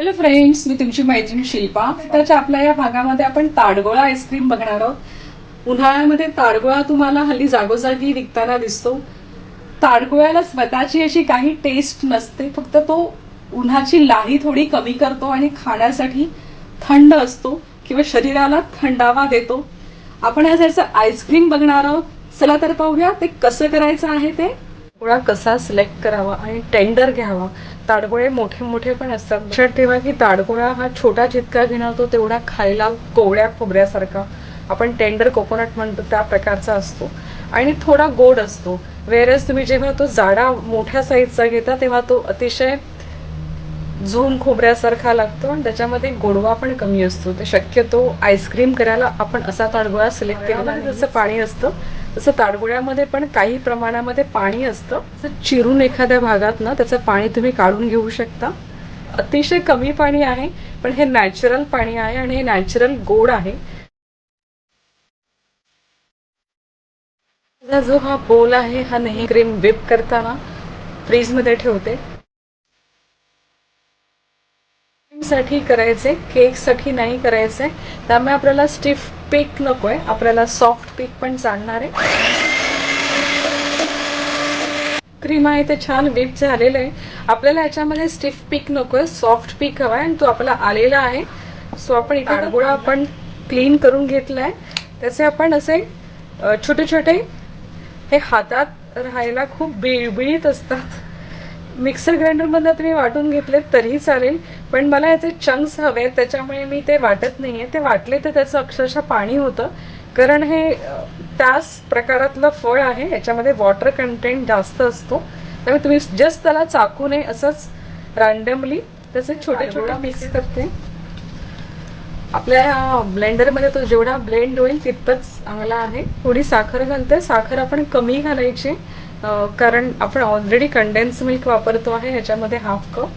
Hello friends मी तुमची मैत्रीण शिल्पा. त्याच्या आपल्या या भागामध्ये आपण ताडगोळा आईस्क्रीम बघणार आहोत. उन्हाळ्यामध्ये ताडगोळा तुम्हाला हल्ली जागोजागी विकताना दिसतो. ताडगोळ्याला स्वतःची अशी काही टेस्ट नसते फक्त तो उन्हाची लाही थोडी कमी करतो आणि खाण्यासाठी थंड असतो किंवा शरीराला थंडावा देतो. आपण आज याचं आईस्क्रीम बघणार आहोत. चला तर पाहूया ते कसं करायचं आहे ते. गोळा कसा सिलेक्ट करावा आणि टेंडर घ्यावा? ताडगोळे मोठे मोठे पण असतात लक्षात ठेवा की ताडगोळा हा छोटा जितका घेणार तो तेवढा खायला कोवळ्या खोबऱ्यासारखा. आपण टेंडर कोकोनट म्हणतो त्या प्रकारचा असतो. आणि थोडा गोड असतो. वेरस तुम्ही जेव्हा तो जाडा मोठ्या साईजचा घेता तेव्हा तो अतिशय झूम खोबऱ्यासारखा लागतो आणि त्याच्यामध्ये गोडवा पण कमी असतो. ते शक्यतो आईस्क्रीम करायला आपण असा ताडगोळा सिलेक्ट केला जसं पाणी असतं तसं ताडगोळ्यामध्ये पण काही प्रमाणामध्ये पाणी असतं. तसं चिरून एखाद्या भागात ना त्याचं पाणी तुम्ही काढून घेऊ शकता. अतिशय कमी पाणी आहे पण हे नॅचरल पाणी आहे आणि हे नॅचरल गोड आहे. जो हा बोल आहे हा नेहमी क्रीम विप करताना फ्रीजमध्ये ठेवते. साठी करायचे केकसाठी नाही करायचंय त्यामुळे आपल्याला स्टिफ पीक नकोय. आपल्याला सॉफ्ट पीक पण चालणार आहे. क्रीम आहे ते छान विप झालेलं आहे. आपल्याला याच्यामध्ये स्टिफ पीक नकोय. सॉफ्ट पीक हवाय आणि तो आपला आलेला आहे. सो आपण इथे ताडगोळा आपण क्लीन करून घेतलाय. त्याचे आपण असे छोटे छोटे हे हातात राहायला खूप बिळबिळीत असतात. मिक्सर ग्राइंडरमधनं तुम्ही वाटून घेतले तरीही चालेल पण मला याचे चंक्स हवे आहेत, त्याच्यामुळे मी ते वाटत नाहीये. ते वाटले तर त्याचं अक्षरशः पाणी होतं. कारण हे त्याच प्रकारातलं फळ आहे याच्यामध्ये वॉटर कंटेंट जास्त असतो. त्यामुळे तुम्ही जस्ट त्याला चाकूने असंच रॅन्डमली त्याचे छोटे छोटे मिक्स करते. आपल्या ब्लेंडरमध्ये तो जेवढा ब्लेंड होईल तितकंच चांगला आहे. थोडी साखर घालते. साखर आपण कमी घालायची. कारण आपण ऑलरेडी कंडेन्स मिल्क वापरतो आहे ह्याच्यामध्ये हाफ कप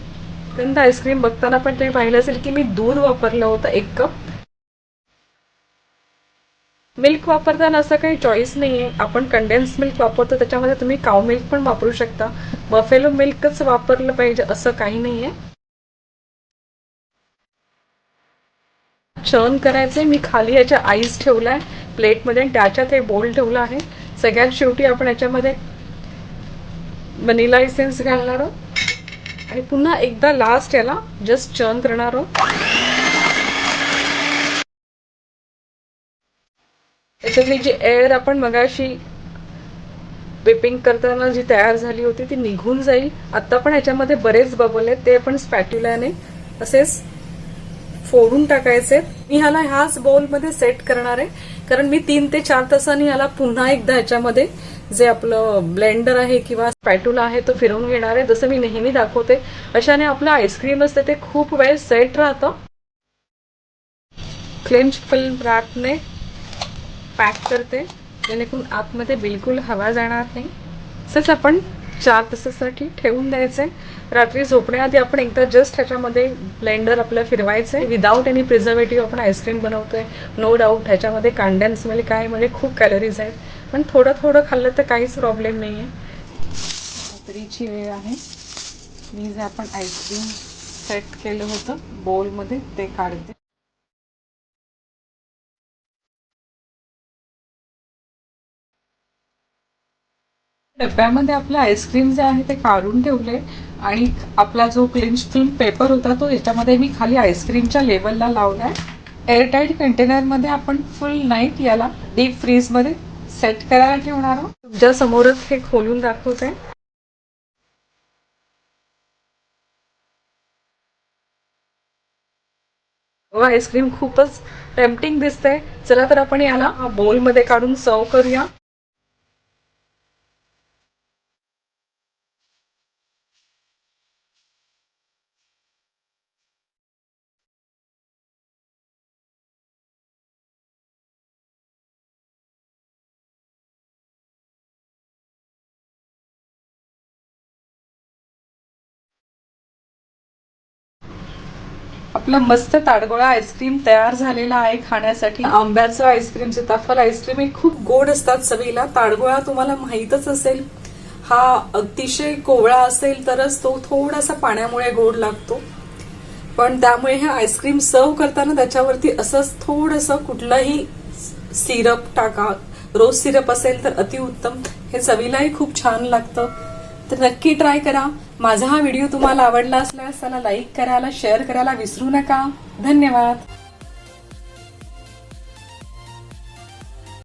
त्यानंतर आईस्क्रीम बघताना पण तुम्ही पाहिलं असेल की मी दूध वापरलं होतं एक कप मिल्क वापरताना असं काही चॉईस नाही आहे आपण कंडेन्स मिल्क वापरतो त्याच्यामध्ये तुम्ही काव मिल्क पण वापरू शकता. बफेलो मिल्कच वापरलं पाहिजे असं काही नाही आहे चर्न करायचे मी खाली याच्या आईस ठेवला आहे प्लेटमध्ये आणि त्याच्यात हे बोल ठेवलं आहे. सगळ्यात शेवटी आपण याच्यामध्ये वनिला एसेन्स घालणार आहोत. आणि पुन्हा एकदा लास्ट याला जस्ट चर्न करणार आहोत. त्याच्यातली जी एअर आपण मगाशी विपिंग करताना जी तयार झाली होती ती निघून जाईल. आता पण याच्यामध्ये बरेच बबल आहेत ते आपण स्पॅट्युलाने असेच फोडून टाकायचे मी ह्याला ह्याच बोलमध्ये सेट करणार आहे. कारण मी तीन ते चार तासांनी याला पुन्हा एकदा ह्याच्यामध्ये जे आपलं ब्लेंडर आहे किंवा स्पॅटुला आहे तो फिरवून घेणार आहे जसं मी नेहमी दाखवते अशाने आपलं आईस्क्रीम असते ते खूप वेळ सेट राहतं. क्लेंच फिल्म रॅपने पॅक करते जेणेकरून आतमध्ये बिलकुल हवा जाणार नाही. तसंच आपण चार तासासाठी ठेवून द्यायचे. रात्री झोपण्याआधी आपण एकदा जस्ट ह्याच्यामध्ये ब्लेंडर आपलं फिरवायचं विदाऊट एनी प्रिझर्वेटिव्ह आपण आईस्क्रीम बनवतोय. नो डाऊट ह्याच्यामध्ये कांड्यांस म्हणजे काय म्हणजे खूप कॅलरीज आहेत. पण थोडं थोडं खाल्लं तर काहीच प्रॉब्लेम नाही आहे रात्रीची वेळ आहे. मी जे आपण आईस्क्रीम सेट केलं होतं बोलमध्ये ते काढते. डब्यामध्ये आपलं आईस्क्रीम जे आहे ते काढून ठेवले आणि आपला जो क्लिंच फिल्म पेपर होता तो याच्यामध्ये मी खाली आईस्क्रीमच्या लेवलला लावलाय. एअरटाईट कंटेनरमध्ये आपण फुल नाईट याला डीप फ्रीजमध्ये सेट करायला ठेवणार आहोत. तुमच्या समोरच हे खोलून दाखवते. हो, आईस्क्रीम खूपच टेम्पटिंग दिसते चला तर आपण याला बोलमध्ये काढून सर्व करूया. आपलं मस्त ताडगोळा आईस्क्रीम तयार झालेला आहे खाण्यासाठी. आंब्याचं आईस्क्रीम सीताफल आईस्क्रीम हे खूप गोड असतात चवीला ताडगोळा तुम्हाला माहीतच असेल. हा अतिशय कोवळा असेल तरच तो थोडासा पाण्यामुळे गोड लागतो. पण त्यामुळे हे आईस्क्रीम सर्व करताना त्याच्यावरती असंच थोडंसं कुठलंही सिरप टाका. रोज सिरप असेल तर अतिउत्तम. हे चवीलाही खूप छान लागतं. तर नक्की ट्राय करा. माझा हा व्हिडिओ तुम्हाला आवडला असल्यास त्याला लाईक करायला शेअर करायला विसरू नका. धन्यवाद.